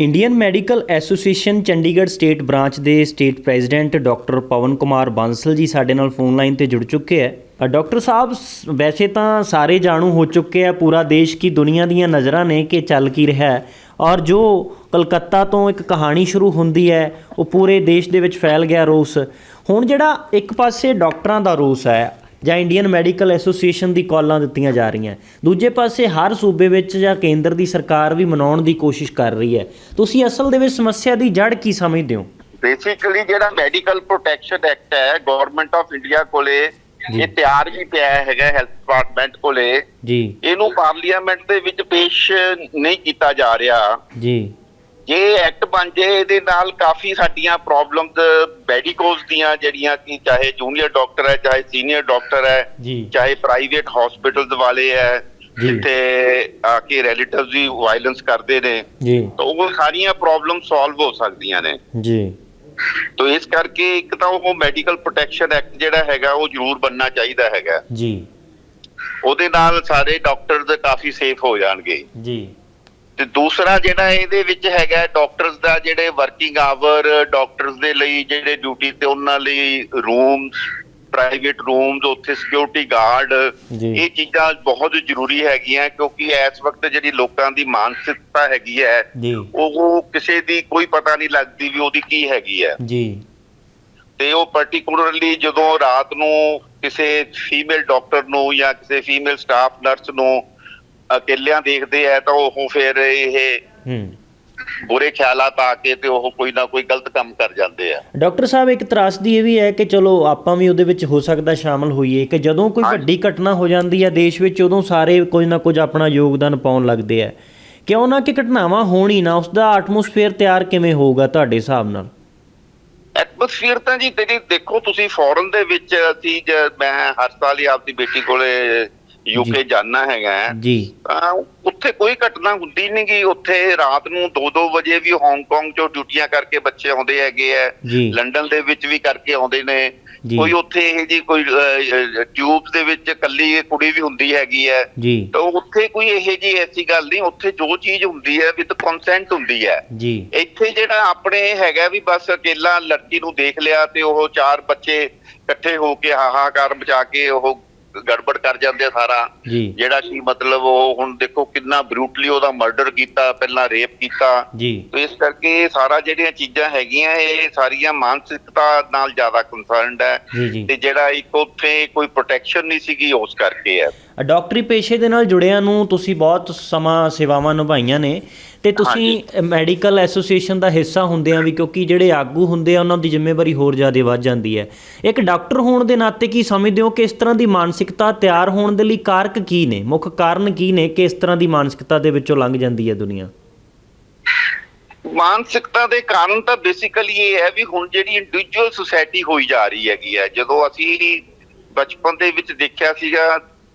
Indian medical association Chandigarh state branch ਦੇ state president doctor Pawan Kumar Bansal ji ਸਾਡੇ ਨਾਲ phone line ਤੇ ਜੁੜ ਚੁੱਕੇ ਹੈ ਅ, ਡਾਕਟਰ ਸਾਹਿਬ ਵੈਸੇ ਤਾਂ ਸਾਰੇ ਜਾਣੂ ਹੋ ਚੁੱਕੇ ਆ ਪੂਰਾ ਦੇਸ਼ ਕੀ ਦੁਨੀਆ ਦੀਆਂ ਨਜ਼ਰਾਂ ਨੇ ਕਿ ਚੱਲ ਕੀ ਰਿਹਾ ਹੈ। ਔਰ ਜੋ ਕਲਕੱਤਾ ਤੋਂ ਇੱਕ ਕਹਾਣੀ ਸ਼ੁਰੂ ਹੁੰਦੀ ਹੈ ਉਹ ਪੂਰੇ ਦੇਸ਼ ਦੇ ਵਿੱਚ ਫੈਲ ਗਿਆ ਰੋਸ। ਹੁਣ ਜਿਹੜਾ ਇੱਕ ਪਾਸੇ ਡਾਕਟਰਾਂ ਦਾ ਰੋਸ ਹੈ ਜਾਂ ਇੰਡੀਅਨ ਮੈਡੀਕਲ ਐਸੋਸੀਏਸ਼ਨ ਦੀ ਕਾਲਾਂ ਦਿੱਤੀਆਂ ਜਾ ਰਹੀਆਂ। ਦੂਜੇ ਪਾਸੇ ਹਰ ਸੂਬੇ ਵਿੱਚ ਜਾਂ ਕੇਂਦਰ ਦੀ ਸਰਕਾਰ ਵੀ ਮਨਾਉਣ ਦੀ ਕੋਸ਼ਿਸ਼ ਕਰ ਰਹੀ ਹੈ। ਤੁਸੀਂ ਅਸਲ ਦੇ ਵਿੱਚ ਸਮੱਸਿਆ ਦੀ ਜੜ ਕੀ ਸਮਝਦੇ ਹੋ? ਬੇਸਿਕਲੀ ਜਿਹੜਾ ਮੈਡੀਕਲ ਪ੍ਰੋਟੈਕਸ਼ਨ ਐਕਟ ਹੈ ਗਵਰਨਮੈਂਟ ਆਫ ਇੰਡੀਆ ਕੋਲੇ। ਇਹ ਤਿਆਰ ਹੀ ਪਿਆ ਹੈਗਾ ਹੈਲਥ ਡਿਪਾਰਟਮੈਂਟ ਕੋਲੇ। ਜੀ। ਇਹਨੂੰ ਪਾਰਲੀਮੈਂਟ ਦੇ ਵਿੱਚ ਪੇਸ਼ ਨਹੀਂ ਕੀਤਾ ਜਾ ਰਿਹਾ। ਜੀ। ਜੇ ਐਕਟ ਬਣ ਜੇ ਇਹਦੇ ਨਾਲ ਕਾਫੀ ਸਾਡੀਆਂ ਪ੍ਰੋਬਲਮਸ ਮੈਡੀਕੋਸ ਦੀਆਂ ਜਿਹੜੀਆਂ ਕਿ ਚਾਹੇ ਜੂਨੀਅਰ ਡਾਕਟਰ ਹੈ ਚਾਹੇ ਸੀਨੀਅਰ ਡਾਕਟਰ ਹੈ ਚਾਹੇ ਪ੍ਰਾਈਵੇਟ ਹਸਪੀਟਲਸ ਵਾਲੇ ਹੈ। ਜਿੱਥੇ ਆ ਕੇ ਰਿਲੇਟਿਵਸ ਵੀ ਵਾਇਲੈਂਸ ਕਰਦੇ ਨੇ ਜੀ। ਤਾਂ ਉਹ ਸਾਰੀਆਂ ਪ੍ਰੋਬਲਮ ਸੋਲਵ ਹੋ ਸਕਦੀਆਂ ਨੇ। ਜੀ। ਤੋ ਇਸ ਕਰਕੇ ਇੱਕ ਤਾਂ ਉਹ ਮੈਡੀਕਲ ਪ੍ਰੋਟੈਕਸ਼ਨ ਐਕਟ ਜਿਹੜਾ ਹੈਗਾ ਉਹ ਜ਼ਰੂਰ ਬੰਨਣਾ ਚਾਹੀਦਾ ਹੈਗਾ। ਜੀ। ਉਹਦੇ ਨਾਲ ਸਾਰੇ ਡਾਕਟਰਸ ਕਾਫੀ ਸੇਫ ਹੋ ਜਾਣਗੇ। ਜੀ। ਤੇ ਦੂਸਰਾ ਜਿਹੜਾ ਇਹਦੇ ਵਿੱਚ ਹੈਗਾ ਡਾਕਟਰਸ ਦਾ ਜਿਹੜੇ ਵਰਕਿੰਗ ਆਵਰ ਡਾਕਟਰਸ ਦੇ ਲਈ ਜਿਹੜੇ ਡਿਊਟੀ ਤੇ ਉਹਨਾਂ ਲਈ ਰੂਮਸ ਪ੍ਰਾਈਵੇਟ ਰੂਮਸ ਉੱਥੇ ਸਿਕਿਉਰਿਟੀ ਗਾਰਡ। ਇਹ ਚੀਜ਼ਾਂ ਬਹੁਤ ਜ਼ਰੂਰੀ ਹੈਗੀਆਂ ਕਿਉਂਕਿ ਇਸ ਵਕਤ ਜਿਹੜੀ ਲੋਕਾਂ ਦੀ ਮਾਨਸਿਕਤਾ ਹੈਗੀ ਹੈ ਉਹ ਕਿਸੇ ਦੀ ਕੋਈ ਪਤਾ ਨਹੀਂ ਲੱਗਦੀ ਵੀ ਉਹਦੀ ਕੀ ਹੈਗੀ ਹੈ। ਜੀ। ਤੇ ਉਹ ਪਾਰਟਿਕੂਲਰਲੀ ਜਦੋਂ ਰਾਤ ਨੂੰ ਕਿਸੇ ਫੀਮੇਲ ਡਾਕਟਰ ਨੂੰ ਜਾਂ ਕਿਸੇ ਫੀਮੇਲ ਸਟਾਫ ਨਰਸ ਨੂੰ ਅਕੇਲਿਆਂ ਦੇਖਦੇ ਆ ਤਾਂ ਉਹ ਫਿਰ ਇਹ ਬੁਰੇ ਖਿਆਲਾਤ ਆ ਕੇ ਤੇ ਉਹ ਕੋਈ ਨਾ ਕੋਈ ਗਲਤ ਕੰਮ ਕਰ ਜਾਂਦੇ ਆ। ਡਾਕਟਰ ਸਾਹਿਬ ਇੱਕ ਤਰਾਸਦੀ ਇਹ ਵੀ ਹੈ ਕਿ ਚਲੋ ਆਪਾਂ ਵੀ ਉਹਦੇ ਵਿੱਚ ਹੋ ਸਕਦਾ ਸ਼ਾਮਲ ਹੋਈਏ ਕਿ ਜਦੋਂ ਕੋਈ। ਵੱਡੀ ਘਟਨਾ ਹੋ ਜਾਂਦੀ ਹੈ ਦੇਸ਼ ਵਿੱਚ ਉਦੋਂ ਸਾਰੇ ਕੁਝ ਨਾ ਕੁਝ ਆਪਣਾ ਯੋਗਦਾਨ ਪਾਉਣ ਲੱਗਦੇ ਆ ਕਿਉਂ ਨਾ ਕਿ ਘਟਨਾਵਾਂ ਹੋਣ ਨਾ ਉਸ ਦਾ ਐਟਮੋਸਫੇਅਰ ਤਿਆਰ ਕਿਵੇਂ ਹੋਊਗਾ ਤੁਹਾਡੇ ਹਿਸਾਬ ਨਾਲ? ਐਟਮੋਸਫੀਅਰ ਤਾਂ ਜੀ ਦੇਖੋ ਤੁਸੀਂ ਫੋਰਨ ਦੇ ਵਿੱਚ ਅਸੀਂ ਮੈਂ ਹਰ ਸਾਲ ਹੀ ਆਪਦੀ ਬੇਟੀ ਕੋਲੇ ਯੂਕੇ ਜਾਣਾ ਹੈਗਾ ਜੀ। ਤਾਂ ਉੱਥੇ ਕੋਈ ਘਟਨਾ ਹੁੰਦੀ ਨਹੀਂ ਗੀ। ਉੱਥੇ ਰਾਤ ਨੂੰ 2-2 ਵਜੇ ਵੀ ਹਾਂਗਕਾਂਗ ਚੋਂ ਡਿਊਟੀਆਂ ਕਰਕੇ ਬੱਚੇ ਆਉਂਦੇ ਹੈਗੇ ਆ ਜੀ। ਲੰਡਨ ਦੇ ਵਿੱਚ ਵੀ ਕਰਕੇ ਆਉਂਦੇ ਨੇ। ਕੋਈ ਉੱਥੇ ਇਹ ਜੀ ਕੋਈ ਟਿਊਬਸ ਦੇ ਵਿੱਚ ਕੱਲੀ ਕੁੜੀ ਵੀ ਹੁੰਦੀ ਹੈਗੀ ਹੈ। ਜੀ। ਤਾਂ ਉੱਥੇ ਕੋਈ ਇਹ ਜੀ ਐਸੀ ਗੱਲ ਨਹੀਂ ਉੱਥੇ ਜੋ ਚੀਜ਼ ਹੁੰਦੀ ਹੈ ਵਿਦ ਕੰਸੈਂਟ ਹੁੰਦੀ ਹੈ। ਜੀ। ਇੱਥੇ ਜਿਹੜਾ ਆਪਣੇ ਹੈਗਾ ਵੀ ਬਸ ਅਕੇਲਾ ਲੜਕੀ ਨੂੰ ਦੇਖ ਲਿਆ ਤੇ ਉਹ ਚਾਰ ਬੱਚੇ ਇਕੱਠੇ ਹੋ ਕੇ ਹਾਹਾਕਾਰ ਮਚਾ ਕੇ ਉਹ ਗੜਬੜ ਕਰ ਜਾਂਦੇ ਆ ਸਾਰਾ। ਜਿਹੜਾ ਕੀ ਮਤਲਬ ਉਹ ਹੁਣ ਦੇਖੋ ਕਿੰਨਾ ਬਰੂਟਲੀ ਉਹਦਾ ਮਰਡਰ ਕੀਤਾ ਪਹਿਲਾਂ ਰੇਪ ਕੀਤਾ। ਤੇ ਇਸ ਕਰਕੇ ਸਾਰਾ ਜਿਹੜੀਆਂ ਚੀਜ਼ਾਂ ਹੈਗੀਆਂ ਇਹ ਸਾਰੀਆਂ ਮਾਨਸਿਕਤਾ ਨਾਲ ਜ਼ਿਆਦਾ ਕੰਸਰਨਡ ਹੈ। ਤੇ ਜਿਹੜਾ ਇੱਕ ਉੱਥੇ ਕੋਈ ਪ੍ਰੋਟੈਕਸ਼ਨ ਨਹੀਂ ਸੀਗੀ ਉਸ ਕਰਕੇ ਹੈ। ਡਾਕਟਰੀ ਪੇਸ਼ੇ ਦੇ ਨਾਲ ਜੁੜਿਆਂ ਨੂੰ ਤੁਸੀਂ ਬਹੁਤ ਸਮਾਂ ਸੇਵਾਵਾਂ ਨਿਭਾਈਆਂ ਨੇ। ਤੇ ਤੁਸੀਂ ਮੈਡੀਕਲ ਐਸੋਸੀਏਸ਼ਨ ਦਾ ਹਿੱਸਾ ਹੁੰਦੇ ਆ ਵੀ ਕਿਉਂਕਿ ਜਿਹੜੇ ਆਗੂ ਹੁੰਦੇ ਆ ਉਹਨਾਂ ਦੀ ਜ਼ਿੰਮੇਵਾਰੀ ਹੋਰ ਜ਼ਿਆਦਾ ਵੱਧ ਜਾਂਦੀ ਹੈ। ਇੱਕ ਡਾਕਟਰ ਹੋਣ ਦੇ ਨਾਤੇ ਕੀ ਸਮਝਦੇ ਹੋ ਕਿ ਇਸ ਤਰ੍ਹਾਂ ਦੀ ਮਾਨਸਿਕਤਾ ਤਿਆਰ ਹੋਣ ਦੇ ਲਈ ਕਾਰਕ ਕੀ ਨੇ? ਮੁੱਖ ਕਾਰਨ ਕੀ ਨੇ ਕਿ ਇਸ ਤਰ੍ਹਾਂ ਦੀ ਮਾਨਸਿਕਤਾ ਦੇ ਵਿੱਚੋਂ ਲੰਘ ਜਾਂਦੀ ਹੈ ਦੁਨੀਆ? ਮਾਨਸਿਕਤਾ ਦੇ ਕਾਰਨ ਤਾਂ ਬੇਸਿਕਲੀ ਇਹ ਹੈ ਵੀ ਹੁਣ ਜਿਹੜੀ ਇੰਡੀਵਿਜੂਅਲ ਸੁਸਾਇਟੀ ਹੋਈ ਜਾ ਰਹੀ ਹੈਗੀ ਹੈ। ਜਦੋਂ ਅਸੀਂ ਬਚਪਨ ਦੇ ਵਿੱਚ ਦੇਖਿਆ ਸੀਗਾ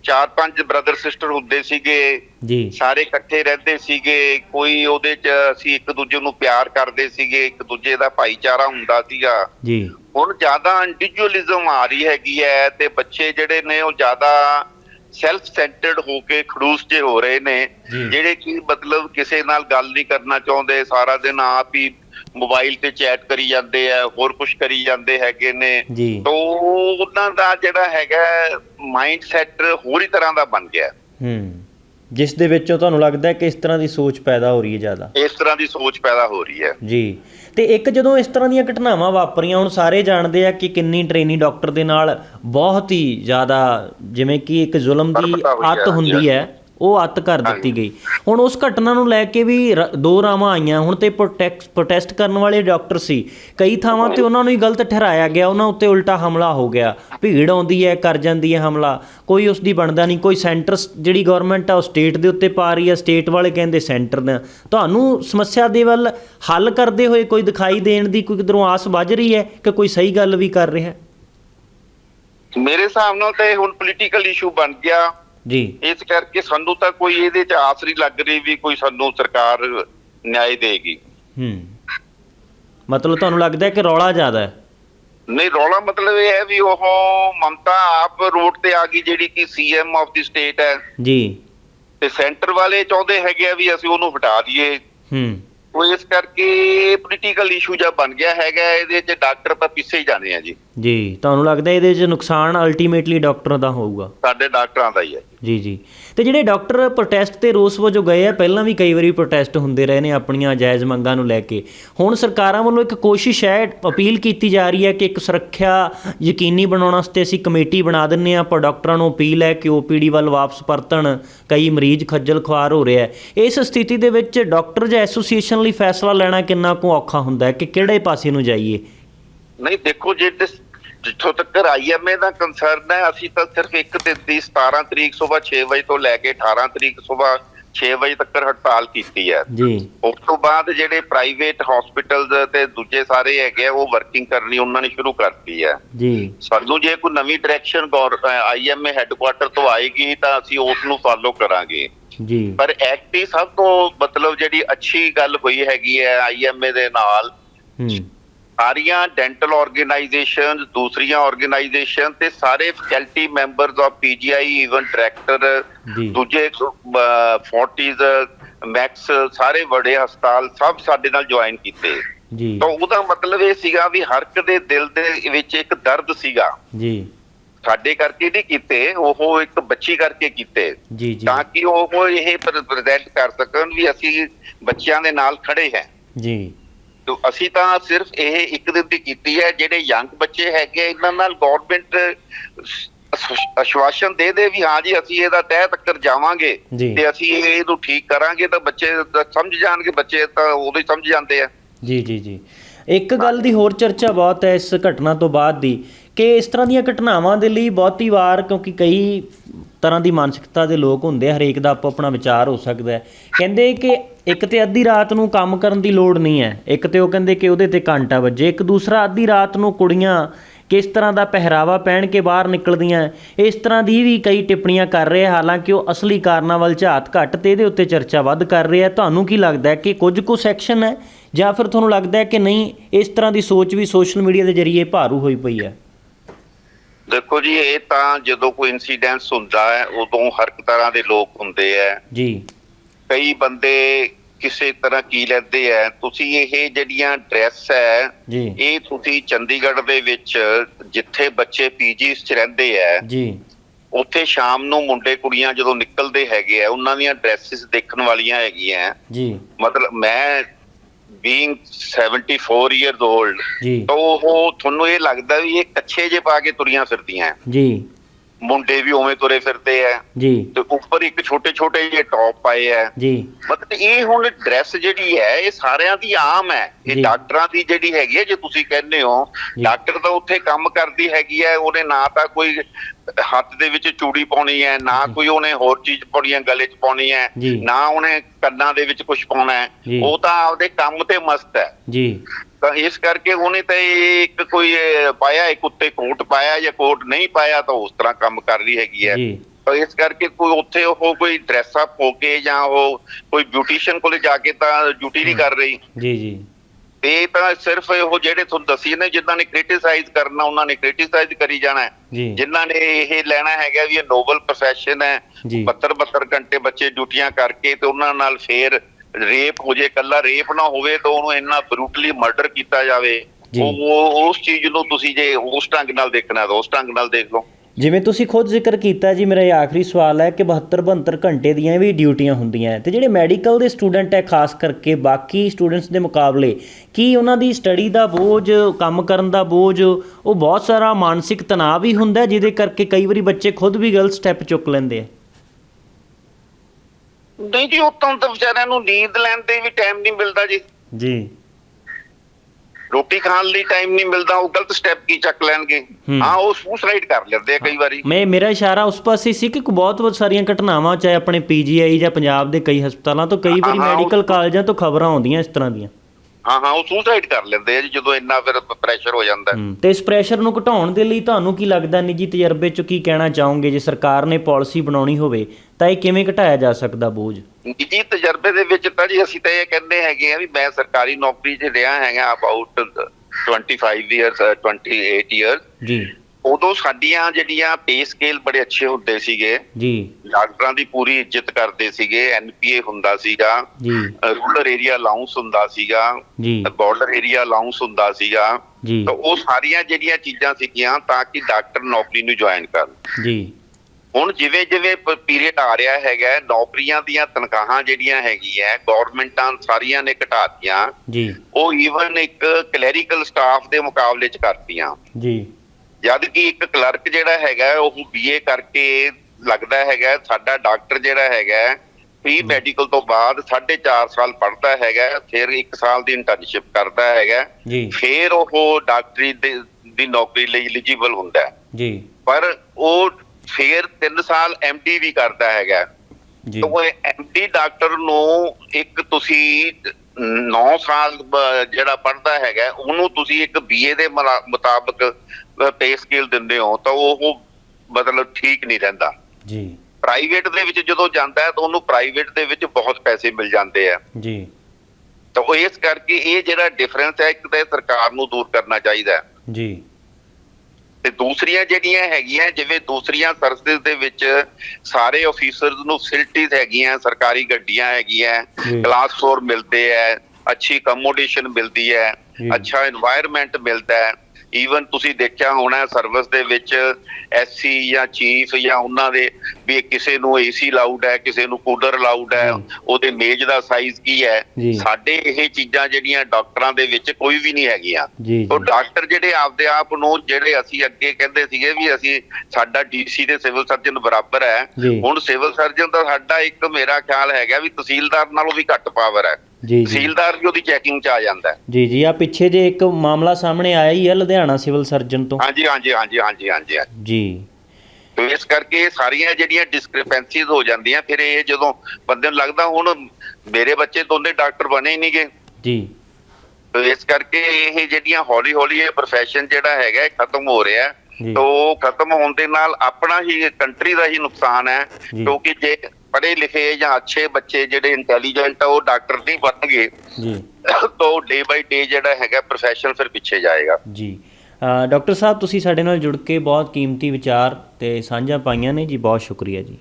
ਚਾਰ ਪੰਜ ਬ੍ਰਦਰ ਸਿਸਟਰ ਹੁੰਦੇ ਸੀਗੇ। ਜੀ। ਸਾਰੇ ਇਕੱਠੇ ਰਹਿੰਦੇ ਸੀਗੇ। ਕੋਈ ਉਹਦੇ ਚ ਅਸੀਂ ਇੱਕ ਦੂਜੇ ਨੂੰ ਪਿਆਰ ਕਰਦੇ ਸੀਗੇ। ਇੱਕ ਦੂਜੇ ਦਾ ਭਾਈਚਾਰਾ ਹੁੰਦਾ ਸੀਗਾ। ਜੀ। ਹੁਣ ਜ਼ਿਆਦਾ ਇੰਡੀਵਿਜੂਅਲਿਜ਼ਮ ਆ ਰਹੀ ਹੈਗੀ ਹੈ ਤੇ ਬੱਚੇ ਜਿਹੜੇ ਨੇ ਉਹ ਜ਼ਿਆਦਾ ਸੈਲਫ ਸੈਂਟਰਡ ਹੋ ਕੇ ਖੜੂਸ ਜੇ ਹੋ ਰਹੇ ਨੇ। ਜਿਹੜੇ ਕੀ ਮਤਲਬ ਕਿਸੇ ਨਾਲ ਗੱਲ ਨਹੀਂ ਕਰਨਾ ਚਾਹੁੰਦੇ। ਸਾਰਾ ਦਿਨ ਆਪ ਹੀ ਮੋਬਾਈਲ ਤੇ ਚੈਟ ਕਰੀ ਜਾਂਦੇ ਆ ਹੋਰ ਕੁਝ ਕਰੀ ਜਾਂਦੇ ਹੈਗੇ ਨੇ। ਤੋਂ ਉਹਨਾਂ ਦਾ ਜਿਹੜਾ ਹੈਗਾ ਮਾਈਂਡ ਸੈਟ ਹੋਰ ਹੀ ਤਰ੍ਹਾਂ ਦਾ ਬਣ ਗਿਆ। ਹੂੰ। ਜਿਸ ਦੇ ਵਿੱਚੋਂ ਤੁਹਾਨੂੰ ਲੱਗਦਾ ਕਿ ਇਸ ਤਰ੍ਹਾਂ ਦੀ ਸੋਚ ਪੈਦਾ ਹੋ ਰਹੀ ਹੈ ਜ਼ਿਆਦਾ? ਇਸ ਤਰ੍ਹਾਂ ਦੀ ਸੋਚ ਪੈਦਾ ਹੋ ਰਹੀ ਹੈ। ਜੀ। ਤੇ ਇੱਕ ਜਦੋਂ ਇਸ ਤਰ੍ਹਾਂ ਦੀਆਂ ਘਟਨਾਵਾਂ ਵਾਪਰੀਆਂ ਹੁਣ ਸਾਰੇ ਜਾਣਦੇ ਆ ਕਿ ਕਿੰਨੀ ਟ੍ਰੇਨੀ ਡਾਕਟਰ ਦੇ ਨਾਲ ਬਹੁਤ ਹੀ ਜ਼ਿਆਦਾ ਜਿਵੇਂ ਕਿ ਇੱਕ ਜ਼ੁਲਮ ਦੀ ਅੱਤ ਹੈ, ਹੁੰਦੀ ਹੈ। ਉਹ ਅੱਤ ਕਰ ਦਿੱਤੀ ਗਈ। ਹੁਣ ਉਸ ਘਟਨਾ ਨੂੰ ਲੈ ਕੇ ਵੀ ਦੋ ਰਾਵਾਂ ਆਈਆਂ। ਹੁਣ ਤੇ ਪ੍ਰੋਟੈਸਟ ਕਰਨ ਵਾਲੇ ਡਾਕਟਰ ਸੀ। ਕਈ ਥਾਵਾਂ ਤੇ ਉਹਨਾਂ ਨੂੰ ਹੀ ਗਲਤ ਠਹਿਰਾਇਆ ਗਿਆ। ਉਹਨਾਂ ਉੱਤੇ ਉਲਟਾ ਹਮਲਾ ਹੋ ਗਿਆ। ਭੀੜ ਆਉਂਦੀ ਹੈ ਕਰ ਜਾਂਦੀ ਹੈ ਹਮਲਾ। ਕੋਈ ਉਸ ਦੀ ਬਣਦਾ ਨਹੀਂ। ਕੋਈ ਸੈਂਟਰ ਜਿਹੜੀ ਗਵਰਨਮੈਂਟ ਆ ਉਹ ਸਟੇਟ ਦੇ ਉੱਤੇ ਪਾ ਰਹੀ ਹੈ। ਸਟੇਟ ਵਾਲੇ ਕਹਿੰਦੇ ਸੈਂਟਰ ਦਾ ਤੁਹਾਨੂੰ ਸਮੱਸਿਆ ਦੇ ਵੱਲ ਹੱਲ ਕਰਦੇ ਹੋਏ ਕੋਈ ਦਿਖਾਈ ਦੇਣ ਦੀ ਕੋਈ ਕਿਧਰੋਂ ਆਸ ਵੱਜ ਰਹੀ ਹੈ ਕਿ ਕੋਈ ਸਹੀ ਗੱਲ ਵੀ ਕਰ ਰਿਹਾ ਹੈ? ਮੇਰੇ ਹਿਸਾਬ ਨਾਲ ਤਾਂ ਇਹ ਹੁਣ ਪੋਲੀਟੀਕਲ ਇਸ਼ੂ ਬਣ ਗਿਆ। ਜੀ। ਇਸ ਕਰਕੇ ਸਾਨੂੰ ਤਾਂ ਕੋਈ ਇਹਦੇ ਚ ਆਸ ਨਹੀਂ ਲੱਗ ਰਹੀ ਵੀ ਕੋਈ ਸਾਨੂੰ ਸਰਕਾਰ ਨਿਆਂ ਦੇਗੀ। ਹੂੰ। ਮਤਲਬ ਤੁਹਾਨੂੰ ਲੱਗਦਾ ਹੈ ਕਿ ਰੌਲਾ ਜ਼ਿਆਦਾ ਹੈ? ਨਹੀਂ ਰੌਲਾ ਮਤਲਬ ਇਹ ਹੈ ਵੀ ਉਹ ਮਮਤਾ ਆਪ ਰੋਡ ਤੇ ਆ ਗਈ ਜਿਹੜੀ ਕਿ ਸੀਐਮ ਆਫ ਦੀ ਸਟੇਟ ਹੈ। ਜੀ। ਤੇ ਸੈਂਟਰ ਵਾਲੇ ਚਾਹੁੰਦੇ ਹੈਗੇ ਆ ਵੀ ਅਸੀਂ ਉਹਨੂੰ ਹਟਾ ਦਈਏ। ਹੂੰ। ਉਹ ਇਸ ਕਰਕੇ ਪੋਲੀਟੀਕਲ ਇਸ਼ੂ ਜਿਹਾ ਬਣ ਗਿਆ ਹੈਗਾ ਇਹਦੇ 'ਚ ਡਾਕਟਰ ਤਾਂ ਪਿੱਛੇ ਹੀ ਜਾਣੇ ਆ ਜੀ। ਜੀ ਤੁਹਾਨੂੰ ਲੱਗਦਾ ਇਹਦੇ 'ਚ ਨੁਕਸਾਨ ਅਲਟੀਮੇਟਲੀ ਡਾਕਟਰ ਦਾ ਹੋਊਗਾ? ਸਾਡੇ ਡਾਕਟਰਾਂ ਦਾ ਹੀ ਹੈ। ਜੀ ਜੀ। ਤੇ ਜਿਹੜੇ ਡਾਕਟਰ ਪ੍ਰੋਟੈਸਟ ਤੇ ਰੋਸ ਵਜੋਂ ਗਏ ਆ ਪਹਿਲਾਂ ਵੀ ਕਈ ਵਾਰੀ ਪ੍ਰੋਟੈਸਟ ਹੁੰਦੇ ਰਹੇ ਨੇ ਆਪਣੀਆਂ ਜਾਇਜ਼ ਮੰਗਾਂ ਨੂੰ ਲੈ ਕੇ। ਹੁਣ ਸਰਕਾਰਾਂ ਵੱਲੋਂ ਇੱਕ ਕੋਸ਼ਿਸ਼ ਹੈ ਅਪੀਲ ਕੀਤੀ ਜਾ ਰਹੀ ਹੈ ਕਿ ਇੱਕ ਸੁਰੱਖਿਆ ਯਕੀਨੀ ਬਣਾਉਣ ਵਾਸਤੇ ਅਸੀਂ ਕਮੇਟੀ ਬਣਾ ਦਿੰਨੇ ਆ ਪਰ ਡਾਕਟਰਾਂ ਨੂੰ ਅਪੀਲ ਹੈ ਕਿ ਓਪੀਡੀ ਵੱਲ ਵਾਪਸ ਪਰਤਣ। ਕਈ ਮਰੀਜ਼ ਖੱਜਲ ਖੁਆਰ ਹੋ ਰਿਹਾ ਹੈ। ਇਸ ਸਥਿਤੀ ਦੇ ਵਿੱਚ ਡਾਕਟਰ ਜਾਂ ਐਸੋਸੀਏਸ਼ਨ ਲਈ ਫੈਸਲਾ ਲੈਣਾ ਕਿੰਨਾ ਕੁ ਔਖਾ ਹੁੰਦਾ ਹੈ ਕਿ ਕਿਹੜੇ ਪਾਸੇ ਨੂੰ ਜਾਈਏ? ਨਹੀਂ, ਦੇਖੋ, ਜੇ ਜਿੱਥੋਂ ਤੱਕ ਆਈਐਮਏ ਦਾ ਕੰਸਰਨ ਹੈ, ਅਸੀਂ ਤਾਂ ਸਿਰਫ ਇੱਕ ਦਿਨ ਦੀ 17 ਤਰੀਕ ਸਵੇਰ 6 ਵਜੇ ਤੋਂ ਲੈ ਕੇ 18 ਤਰੀਕ ਸਵੇਰ 6 ਵਜੇ ਤੱਕ ਹੜਤਾਲ ਕੀਤੀ ਹੈ। ਜੀ। ਉਸ ਤੋਂ ਬਾਅਦ ਜਿਹੜੇ ਪ੍ਰਾਈਵੇਟ ਹਸਪੀਟਲਸ ਤੇ ਦੂਜੇ ਸਾਰੇ ਹੈਗੇ ਆ ਉਹ ਵਰਕਿੰਗ ਕਰਨੀ ਉਹਨਾਂ ਨੇ ਸ਼ੁਰੂ ਕਰਤੀ ਹੈ। ਜੀ। ਸਾਨੂੰ ਜੇ ਕੋਈ ਨਵੀਂ ਡਾਇਰੈਕਸ਼ਨ ਆਈਐਮਏ ਹੈੱਡਕੁਆਟਰ ਤੋਂ ਆਏਗੀ ਤਾਂ ਅਸੀਂ ਉਸ ਨੂੰ ਫਾਲੋ ਕਰਾਂਗੇ। ਜੀ। ਪਰ ਐਕਟ ਦੀ ਸਭ ਤੋਂ ਮਤਲਬ ਜਿਹੜੀ ਅੱਛੀ ਗੱਲ ਹੋਈ ਹੈਗੀ ਹੈ ਆਈਐਮਏ ਦੇ ਨਾਲ ਹੂੰ। ਸਾਰੀਆਂ ਡੈਂਟਲ ਆਰਗੇਨਾਈਜੇਸ਼ਨਸ ਦੂਸਰੀਆਂ ਆਰਗੇਨਾਈਜੇਸ਼ਨ ਤੇ ਸਾਰੇ faculty members of PGI even director ਦੂਜੇ 40s ਮੈਕਸ ਸਾਰੇ ਵੱਡੇ ਹਸਪਤਾਲ ਸਭ ਸਾਡੇ ਨਾਲ ਜੁਆਇਨ ਕੀਤੇ। ਜੀ। ਤਾਂ ਉਹਦਾ ਮਤਲਬ ਇਹ ਸੀਗਾ ਵੀ ਹਰ ਇੱਕ ਦੇ ਦਿਲ ਦੇ ਵਿੱਚ ਇੱਕ ਦਰਦ ਸੀਗਾ। ਜੀ। ਸਾਡੇ ਕਰਕੇ ਨਹੀਂ ਕੀਤੇ ਉਹ ਇੱਕ ਬੱਚੀ ਕਰਕੇ ਕੀਤੇ। ਜੀ ਜੀ। ਤਾਂ ਕਿ ਉਹ ਇਹ ਪ੍ਰੈਜ਼ੈਂਟ ਕਰ ਸਕਣ ਵੀ ਅਸੀਂ ਬੱਚਿਆਂ ਦੇ ਨਾਲ ਖੜੇ ਹਾਂ। ਜੀ। ਅਸੀਂ ਤਾਂ ਸਿਰਫ ਇਹ ਇੱਕ ਦਿਨ ਦੀ ਕੀਤੀ ਹੈ ਜਿਹੜੇ ਯੰਗ ਬੱਚੇ ਹੈਗੇ ਇਹਨਾਂ ਨਾਲ ਗਵਰਨਮੈਂਟ ਅਸ਼ਵਾਸਨ ਦੇ ਦੇ ਵੀ ਹਾਂ ਜੀ ਅਸੀਂ ਇਹਦਾ ਤਹਿ ਤੱਕ ਜਾਵਾਂਗੇ। ਤੇ ਅਸੀਂ ਇਹਨੂੰ ਠੀਕ ਕਰਾਂਗੇ ਤਾਂ ਬੱਚੇ ਸਮਝ ਜਾਣਗੇ ਬੱਚੇ ਤਾਂ ਉਦੋਂ ਹੀ ਸਮਝ ਜਾਂਦੇ ਆ। ਜੀ ਜੀ ਜੀ। ਇੱਕ ਗੱਲ ਦੀ ਹੋਰ ਚਰਚਾ ਬਹੁਤ ਹੈ ਇਸ ਘਟਨਾ ਤੋਂ ਬਾਅਦ ਦੀ ਕਿ ਇਸ ਤਰ੍ਹਾਂ ਦੀਆਂ ਘਟਨਾਵਾਂ ਦੇ ਲਈ ਬਹੁਤੀ ਵਾਰ ਕਿਉਂਕਿ ਕਈ ਤਰ੍ਹਾਂ ਦੀ ਮਾਨਸਿਕਤਾ ਦੇ ਲੋਕ ਹੁੰਦੇ ਹਰੇਕ ਦਾ ਆਪੋ ਆਪਣਾ ਵਿਚਾਰ ਹੋ ਸਕਦਾ ਹੈ। ਕਹਿੰਦੇ ਕਿ ਇੱਕ ਤੇ ਅੱਧੀ ਰਾਤ ਨੂੰ ਕੰਮ ਕਰਨ ਦੀ ਲੋੜ ਨਹੀਂ ਹੈ ਇੱਕ ਤੇ ਉਹ ਕਹਿੰਦੇ ਕਿ ਉਹਦੇ ਤੇ ਘੰਟਾ ਵੱਜੇ ਇੱਕ ਦੂਸਰਾ ਅੱਧੀ ਰਾਤ ਨੂੰ ਕੁੜੀਆਂ ਕਿਸ ਤਰ੍ਹਾਂ ਦਾ ਪਹਿਰਾਵਾ ਪਹਿਨ ਕੇ ਬਾਹਰ ਨਿਕਲਦੀਆਂ ਹੈ। ਇਸ ਤਰ੍ਹਾਂ ਦੀ ਵੀ ਕਈ ਟਿੱਪਣੀਆਂ ਕਰ ਰਹੇ ਹਾਲਾਂਕਿ ਉਹ ਅਸਲੀ ਕਾਰਨਾਂ ਵੱਲ ਝਾਤ ਘੱਟ ਤੇ ਇਹਦੇ ਉੱਤੇ ਚਰਚਾ ਵੱਧ ਕਰ ਰਹੇ ਆ ਤੁਹਾਨੂੰ ਕੀ ਲੱਗਦਾ ਹੈ ਕਿ ਕੁਝ ਕੁ ਸੈਕਸ਼ਨ ਹੈ ਜਾਂ ਫਿਰ ਤੁਹਾਨੂੰ ਲੱਗਦਾ ਹੈ ਕਿ ਨਹੀਂ ਇਸ ਤਰ੍ਹਾਂ ਦੀ ਸੋਚ ਵੀ ਸੋਸ਼ਲ ਮੀਡੀਆ ਦੇ ਜ਼ਰੀਏ ਭਾਰੂ ਹੋਈ ਪਈ ਹੈ? ਦੇਖੋ ਜੀ ਇਹ ਤਾਂ ਜਦੋਂ ਕੋਈ ਇਨਸੀਡੈਂਸ ਹੁੰਦਾ ਹੈ ਉਦੋਂ ਹਰ ਤਰ੍ਹਾਂ ਦੇ ਲੋਕ ਹੁੰਦੇ ਆ ਜੀ। ਕਈ ਬੰਦੇ ਕਿਸੇ ਤਰ੍ਹਾਂ ਕੀ ਲੈਂਦੇ ਆ ਤੁਸੀਂ ਇਹ ਜਿਹੜੀਆਂ ਡਰੈਸ ਹੈ ਜੀ। ਇਹ ਤੁਸੀਂ ਚੰਡੀਗੜ੍ਹ ਦੇ ਵਿੱਚ ਜਿੱਥੇ ਬੱਚੇ ਪੀਜੀਸ ਚ ਰਹਿੰਦੇ ਆ ਜੀ। ਉੱਥੇ ਸ਼ਾਮ ਨੂੰ ਮੁੰਡੇ ਕੁੜੀਆਂ ਜਦੋਂ ਨਿਕਲਦੇ ਹੈਗੇ ਆ ਉਹਨਾਂ ਦੀਆਂ ਡਰੈਸਸ ਦੇਖਣ ਵਾਲੀਆਂ ਹੈਗੀਆਂ ਜੀ। ਮਤਲਬ ਮੈਂ ਬੀਇੰਗ 74 ਇਅਰਸ 올ਡ ਤਾਂ ਉਹ ਤੁਹਾਨੂੰ ਇਹ ਲੱਗਦਾ ਵੀ ਇਹ ਕੱਛੇ ਜੇ ਪਾ ਕੇ ਤੁਰੀਆਂ ਫਿਰਦੀਆਂ ਜੀ। ਮੁੰਡੇ ਵੀ ਉਵੇਂ ਤੁਰੇ ਫਿਰਦੇ ਆ ਜੀ ਤੇ ਉੱਪਰ ਇੱਕ ਛੋਟੇ ਛੋਟੇ ਜਿਹੇ ਟੌਪ ਪਾਏ ਆ ਜੀ ਮਤਲਬ ਇਹ ਹੁਣ ਡਰੈਸ ਜਿਹੜੀ ਹੈ ਇਹ ਸਾਰਿਆਂ ਦੀ ਆਮ ਹੈ। ਇਹ ਡਾਕਟਰਾਂ ਦੀ ਜਿਹੜੀ ਹੈਗੀ ਹੈ ਜੇ ਤੁਸੀਂ ਕਹਿੰਦੇ ਹੋ। ਡਾਕਟਰ ਤਾਂ ਉੱਥੇ ਕੰਮ ਕਰਦੀ ਹੈਗੀ ਹੈ ਉਹਨੇ ਨਾ ਤਾਂ ਕੋਈ ਹੱਥ ਦੇ ਵਿੱਚ ਚੂੜੀ ਪਾਉਣੀ ਹੈ ਨਾ। ਕੋਈ ਉਹਨੇ ਹੋਰ ਚੀਜ਼ ਪਾਉਣੀ ਹੈ ਗਲੇ 'ਚ ਪਾਉਣੀ ਹੈ। ਨਾ ਉਹਨੇ ਕੰਨਾਂ ਦੇ ਵਿੱਚ ਕੁਝ ਪਾਉਣਾ। ਹੈ ਉਹ ਤਾਂ ਆਪਦੇ ਕੰਮ ਤੇ ਮਸਤ ਹੈ ਜੀ ਤਾਂ ਇਸ ਕਰਕੇ ਉਹਨੇ ਤਾਂ ਇੱਕ ਕੋਈ ਪਾਇਆ ਇੱਕ ਉੱਤੇ ਕੋਟ ਪਾਇਆ ਜਾਂ ਕੋਟ ਨਹੀਂ ਪਾਇਆ ਤਾਂ ਉਸ ਤਰ੍ਹਾਂ ਕੰਮ ਕਰ ਰਹੀ ਹੈਗੀ ਹੈ। ਤਾਂ ਇਸ ਕਰਕੇ ਕੋਈ ਉੱਥੇ ਉਹ ਕੋਈ ਡਰੈਸ ਅਪ ਹੋ ਕੇ ਜਾਂ ਉਹ ਕੋਈ ਬਿਊਟੀਸ਼ੀਅਨ ਕੋਲੇ ਜਾ ਕੇ ਤਾਂ ਡਿਊਟੀ ਨਹੀਂ ਕਰ ਰਹੀ। ਜੀ ਜੀ। ਤੇ ਤਾਂ ਸਿਰਫ ਉਹ ਜਿਹੜੇ ਤੁਹਾਨੂੰ ਦੱਸੀ ਨੇ ਜਿਨ੍ਹਾਂ ਨੇ ਕ੍ਰਿਟਿਸਾਈਜ਼ ਕਰਨਾ ਉਹਨਾਂ ਨੇ ਕ੍ਰਿਟਿਸਾਈਜ਼ ਕਰੀ ਜਾਣਾ ਜਿਨ੍ਹਾਂ ਨੇ ਇਹ ਲੈਣਾ ਹੈਗਾ ਵੀ ਇਹ ਨੋਬਲ ਪ੍ਰੋਫੈਸ਼ਨ ਹੈ ਜੀ। 72 72 ਘੰਟੇ ਬੱਚੇ ਡਿਊਟੀਆਂ ਕਰਕੇ ਤੇ ਉਹਨਾਂ ਨਾਲ ਫੇਰ ਰੇਪ ਹੋ ਜੇ ਕੱਲਾ ਰੇਪ ਨਾ ਹੋਵੇ ਤਾਂ ਉਹਨੂੰ ਇੰਨਾ ਬਰੂਟਲੀ ਮਰਡਰ ਕੀਤਾ ਜਾਵੇ। ਉਹ ਉਸ ਚੀਜ਼ ਨੂੰ ਤੁਸੀਂ ਜੇ ਉਸ ਢੰਗ ਨਾਲ ਦੇਖਣਾ ਤਾਂ ਉਸ ਢੰਗ ਨਾਲ ਦੇਖ ਲਓ ਜਿਵੇਂ ਤੁਸੀਂ ਖੁਦ ਜ਼ਿਕਰ ਕੀਤਾ ਜੀ ਮੇਰਾ ਇਹ ਆਖਰੀ ਸਵਾਲ ਹੈ ਕਿ 72 72 ਘੰਟੇ ਦੀਆਂ ਵੀ ਡਿਊਟੀਆਂ ਹੁੰਦੀਆਂ ਤੇ ਜਿਹੜੇ ਮੈਡੀਕਲ ਦੇ ਸਟੂਡੈਂਟ ਹੈ ਖਾਸ ਕਰਕੇ ਬਾਕੀ ਸਟੂਡੈਂਟਸ ਦੇ ਮੁਕਾਬਲੇ ਕੀ ਉਹਨਾਂ ਦੀ ਸਟੱਡੀ ਦਾ ਬੋਝ ਕੰਮ ਕਰਨ ਦਾ ਬੋਝ ਉਹ ਬਹੁਤ ਸਾਰਾ ਮਾਨਸਿਕ ਤਣਾਅ ਵੀ ਹੁੰਦਾ ਜਿਹਦੇ ਕਰਕੇ ਕਈ ਵਾਰੀ ਬੱਚੇ ਖੁਦ ਵੀ ਗਲਤ ਸਟੈਪ ਚੁੱਕ ਲੈਂਦੇ ਆ ਨਹੀਂ ਜੀ ਉਤੋਂ ਤਾਂ ਵਿਚਾਰਿਆਂ ਨੂੰ ਨੀਂਦ ਲੈਣ ਦੇ ਵੀ ਟਾਈਮ ਨਹੀਂ ਮਿਲਦਾ ਜੀ। ਜੀ। ਰੋਟੀ ਖਾਣ ਲਈ ਟਾਈਮ ਨਹੀਂ ਮਿਲਦਾ ਉਹ ਗਲਤ ਸਟੈਪ ਕੀ ਚੱਕ ਲੈਣਗੇ? ਹੂੰ। ਉਹ ਸੁਸਾਈਡ ਕਰ ਲੈਂਦੇ ਆ ਕਈ ਵਾਰੀ। ਮੈਂ ਮੇਰਾ ਇਸ਼ਾਰਾ ਉਸ ਪਾਸੇ ਸੀ ਕਿ ਬਹੁਤ ਬਹੁਤ ਸਾਰੀਆਂ ਘਟਨਾਵਾਂ ਚਾਹੇ ਆਪਣੇ ਪੀਜੀਆਈ ਜਾਂ ਪੰਜਾਬ ਦੇ ਕਈ ਹਸਪਤਾਲਾਂ ਤੋਂ ਕਈ ਵਾਰੀ ਮੈਡੀਕਲ ਕਾਲਜਾਂ ਤੋਂ ਖਬਰਾਂ ਆਉਂਦੀਆਂ ਇਸ ਤਰ੍ਹਾਂ ਦੀਆਂ। ਹਾਂ ਹਾਂ ਉਹ ਸੁਸਾਈਡ ਕਰ ਲੈਂਦੇ ਆ ਜੀ ਜਦੋਂ ਇੰਨਾ ਫਿਰ ਪ੍ਰੈਸ਼ਰ ਹੋ ਜਾਂਦਾ। ਹਮ, ਤੇ ਇਸ ਪ੍ਰੈਸ਼ਰ ਨੂੰ ਘਟਾਉਣ ਦੇ ਲਈ ਤੁਹਾਨੂੰ ਕੀ ਲੱਗਦਾ ਨਿੱਜੀ ਤਜਰਬੇ ਚੋਂ ਕੀ ਕਹਿਣਾ ਚਾਹੋਗੇ? ਜੇ ਸਰਕਾਰ ਨੇ ਪਾਲਿਸੀ ਬਣਾਉਣੀ ਹੋਵੇ ਤਾਂ ਇਹ ਕਿਵੇਂ ਘਟਾਇਆ ਜਾ ਸਕਦਾ ਬੋਝ? ਨਿੱਜੀ ਤਜਰਬੇ ਦੇ ਵਿੱਚ ਤਾਂ ਜੀ ਅਸੀਂ ਤਾਂ ਇਹ ਕਹਿੰਦੇ ਹੈਗੇ ਆ ਵੀ ਮੈਂ ਸਰਕਾਰੀ ਨੌਕਰੀ 'ਚ ਰਿਹਾ ਹੈਗਾ ਅਬਾਊਟ 25 ਇਅਰਸ 28 ਇਅਰਸ ਜੀ। ਉਦੋਂ ਸਾਡੀਆਂ ਜਿਹੜੀਆਂ ਪੇ ਸਕੇਲ ਬੜੇ ਅੱਛੇ ਹੁੰਦੇ ਸੀਗੇ। ਜੀ। ਡਾਕਟਰਾਂ ਦੀ ਪੂਰੀ ਇੱਜ਼ਤ ਕਰਦੇ ਸੀਗੇ ਐਨਪੀਏ ਹੁੰਦਾ ਸੀਗਾ ਜੀ। ਰੂਰਲ ਏਰੀਆ ਅਲਾਉਂਸ ਹੁੰਦਾ ਸੀਗਾ ਜੀ। ਬਾਰਡਰ ਏਰੀਆ ਅਲਾਉਂਸ ਹੁੰਦਾ ਸੀਗਾ। ਜੀ। ਤਾਂ ਉਹ ਸਾਰੀਆਂ ਜਿਹੜੀਆਂ ਚੀਜ਼ਾਂ ਸੀਗੀਆਂ ਤਾਂ ਕਿ ਡਾਕਟਰ ਨੌਕਰੀ ਨੂੰ ਜੁਆਇਨ ਕਰਨ। ਜੀ। ਹੁਣ ਜਿਵੇਂ ਜਿਵੇਂ ਪੀਰੀਅਡ ਆ ਰਿਹਾ ਹੈਗਾ ਨੌਕਰੀਆਂ ਦੀਆਂ ਤਨਖਾਹਾਂ ਜਿਹੜੀਆਂ ਹੈਗੀਆਂ ਗਵਰਨਮੈਂਟਾਂ ਸਾਰੀਆਂ ਨੇ ਘਟਾਤੀਆਂ। ਜੀ। ਉਹ ਈਵਨ ਇੱਕ ਕਲੈਰੀਕਲ ਸਟਾਫ ਦੇ ਮੁਕਾਬਲੇ ਚ ਕਰਤੀਆਂ। ਜੀ। ਜਦ ਕਿ ਇੱਕ ਕਲਰਕ ਜਿਹੜਾ ਹੈਗਾ ਉਹ ਬੀਏ ਕਰਕੇ ਲੱਗਦਾ ਹੈਗਾ ਸਾਡਾ ਡਾਕਟਰ ਜਿਹੜਾ ਹੈਗਾ ਪ੍ਰੀ ਮੈਡੀਕਲ ਤੋਂ ਬਾਅਦ 4.5 ਸਾਲ ਪੜ੍ਹਦਾ ਹੈਗਾ ਫਿਰ 1 ਸਾਲ ਦੀ ਇੰਟਰਨਸ਼ਿਪ ਕਰਦਾ ਹੈਗਾ ਜੀ। ਫਿਰ ਉਹ ਡਾਕਟਰੀ ਦੇ- ਨੌਕਰੀ ਲਈ ਐਲੀਜੀਬਲ ਹੁੰਦਾ ਹੈ। ਜੀ। ਪਰ ਉਹ ਫਿਰ 3 ਸਾਲ ਐਮਡੀ ਵੀ ਕਰਦਾ ਹੈਗਾ। ਜੀ। ਤਾਂ ਉਹ ਐਮਡੀ ਡਾਕਟਰ ਨੂੰ ਇੱਕ ਤੁਸੀਂ 9 ਸਾਲ ਜਿਹੜਾ ਪੜ੍ਹਦਾ ਹੈਗਾ ਉਹਨੂੰ ਤੁਸੀਂ ਇੱਕ ਬੀਏ ਦੇ ਮੁਤਾਬਕ ਪੇ ਸਕੇਲ ਦਿੰਦੇ ਹੋ ਤਾਂ ਉਹ ਮਤਲਬ ਠੀਕ ਨਹੀਂ ਰਹਿੰਦਾ। ਜੀ। ਪ੍ਰਾਈਵੇਟ ਦੇ ਵਿੱਚ ਜਦੋਂ ਜਾਂਦਾ ਹੈ ਤਾਂ ਉਹਨੂੰ ਪ੍ਰਾਈਵੇਟ ਦੇ ਵਿੱਚ ਬਹੁਤ ਪੈਸੇ ਮਿਲ ਜਾਂਦੇ ਆ। ਜੀ। ਤਾਂ ਉਹ ਇਸ ਕਰਕੇ ਇਹ ਜਿਹੜਾ ਡਿਫਰੈਂਸ ਹੈ ਇੱਕ ਤਾਂ ਸਰਕਾਰ ਨੂੰ ਦੂਰ ਕਰਨਾ ਚਾਹੀਦਾ ਹੈ। ਜੀ। ਤੇ ਦੂਸਰੀਆਂ ਜਿਹੜੀਆਂ ਹੈਗੀਆਂ ਜਿਵੇਂ ਦੂਸਰੀਆਂ ਸਰਵਿਸ ਦੇ ਵਿੱਚ ਸਾਰੇ ਆਫੀਸਰਸ ਨੂੰ ਫੈਸਿਲਿਟੀਆਂ ਹੈਗੀਆਂ ਸਰਕਾਰੀ ਗੱਡੀਆਂ ਹੈਗੀਆਂ ਕਲਾਸ ਫੋਰ ਮਿਲਦੇ ਆ ਅੱਛੀ ਕਮੋਡੇਸ਼ਨ ਮਿਲਦੀ ਹੈ ਅੱਛਾ এনवायरमेंट ਮਿਲਦਾ ਹੈ। ਈਵਨ ਤੁਸੀਂ ਦੇਖਿਆ ਹੋਣਾ ਸਰਵਿਸ ਦੇ ਵਿੱਚ ਐਸਸੀ ਜਾਂ ਚੀਫ ਜਾਂ ਉਹਨਾਂ ਦੇ ਵੀ ਕਿਸੇ ਨੂੰ ਏਸੀ ਲਾਊਡ ਹੈ ਕਿਸੇ ਨੂੰ ਕੂਲਰ ਲਾਊਡ ਹੈ। ਉਹਦੇ ਮੇਜ਼ ਦਾ ਸਾਈਜ਼ ਕੀ ਹੈ। ਸਾਡੇ ਇਹ ਚੀਜ਼ਾਂ ਜਿਹੜੀਆਂ ਡਾਕਟਰਾਂ ਦੇ ਵਿੱਚ ਕੋਈ ਵੀ ਨਹੀਂ ਹੈਗੀਆਂ ਉਹ ਡਾਕਟਰ ਜਿਹੜੇ ਆਪਦੇ ਆਪ ਨੂੰ ਜਿਹੜੇ ਅਸੀਂ ਅੱਗੇ ਕਹਿੰਦੇ ਸੀਗੇ ਵੀ ਅਸੀਂ ਸਾਡਾ ਡੀਸੀ ਤੇ ਸਿਵਲ ਸਰਜਨ ਬਰਾਬਰ ਹੈ। ਹੁਣ ਸਿਵਲ ਸਰਜਨ ਦਾ ਸਾਡਾ ਇੱਕ ਮੇਰਾ ਖਿਆਲ ਹੈਗਾ ਵੀ ਤਹਿਸੀਲਦਾਰ ਨਾਲੋਂ ਵੀ ਘੱਟ ਪਾਵਰ ਹੈ ਜੀ ਜੀ। ਤਹਿਸੀਲਦਾਰ ਵੀ ਉਹਦੀ ਚੈਕਿੰਗ 'ਚ ਆ ਜਾਂਦਾ। ਹੈ ਜੀ ਜੀ ਆ ਪਿੱਛੇ ਜੇ ਇੱਕ ਮਾਮਲਾ ਸਾਹਮਣੇ ਆਇਆ ਹੀ ਹੈ ਲੁਧਿਆਣਾ ਸਿਵਲ ਸਰਜਨ ਤੋਂ। ਹਾਂਜੀ ਹਾਂਜੀ ਹਾਂਜੀ ਹਾਂਜੀ ਹਾਂਜੀ ਹਾਂਜੀ। ਜੀ। ਤੇ ਇਸ ਕਰਕੇ ਇਹ ਸਾਰੀਆਂ ਜਿਹੜੀਆਂ ਡਿਸਕ੍ਰਿਪੈਂਸੀਜ਼ ਹੋ ਜਾਂਦੀਆਂ ਫਿਰ ਇਹ ਜਦੋਂ ਬੰਦੇ ਨੂੰ ਲੱਗਦਾ ਹੁਣ ਮੇਰੇ ਬੱਚੇ ਦੋਨੇ ਡਾਕਟਰ ਬਣੇ ਹੀ ਨਹੀਂਗੇ ਜੀ। ਤੇ ਇਸ ਕਰਕੇ ਇਹ ਜਿਹੜੀਆਂ ਹੌਲੀ ਹੌਲੀ ਇਹ profession ਜਿਹੜਾ ਹੈਗਾ ਇਹ ਖਤਮ ਹੋ ਰਿਹਾ। ਹੈ ਜੀ। ਤੋ ਖਤਮ ਹੋਣ ਦੇ ਨਾਲ ਆਪਣਾ ਹੀ ਕੰਟਰੀ ਦਾ ਹੀ ਨੁਕਸਾਨ ਹੈ। ਜੀ। ਕਿਉਂਕਿ ਜੇ ਪੜ੍ਹੇ ਲਿਖੇ ਜਾਂ ਅੱਛੇ ਬੱਚੇ ਜਿਹੜੇ ਇੰਟੈਲੀਜੈਂਟ ਆ ਉਹ ਡਾਕਟਰ ਨਹੀਂ ਬਣਨਗੇ। ਜੀ। ਤੋ ਡੇ ਬਾਈ ਡੇ ਜਿਹੜਾ ਹੈਗਾ profession ਫਿਰ ਪਿੱਛੇ ਜਾਏਗਾ। ਜੀ। ਡਾਕਟਰ ਸਾਹਿਬ ਤੁਸੀਂ ਸਾਡੇ ਨਾਲ ਜੁੜ ਕੇ ਬਹੁਤ ਕੀਮਤੀ ਵਿਚਾਰ ਤੇ ਸਾਂਝਾ ਪਾਈਆਂ ਨੇ। ਜੀ ਬਹੁਤ ਸ਼ੁਕਰੀਆ ਜੀ।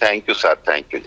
Thank you sir thank you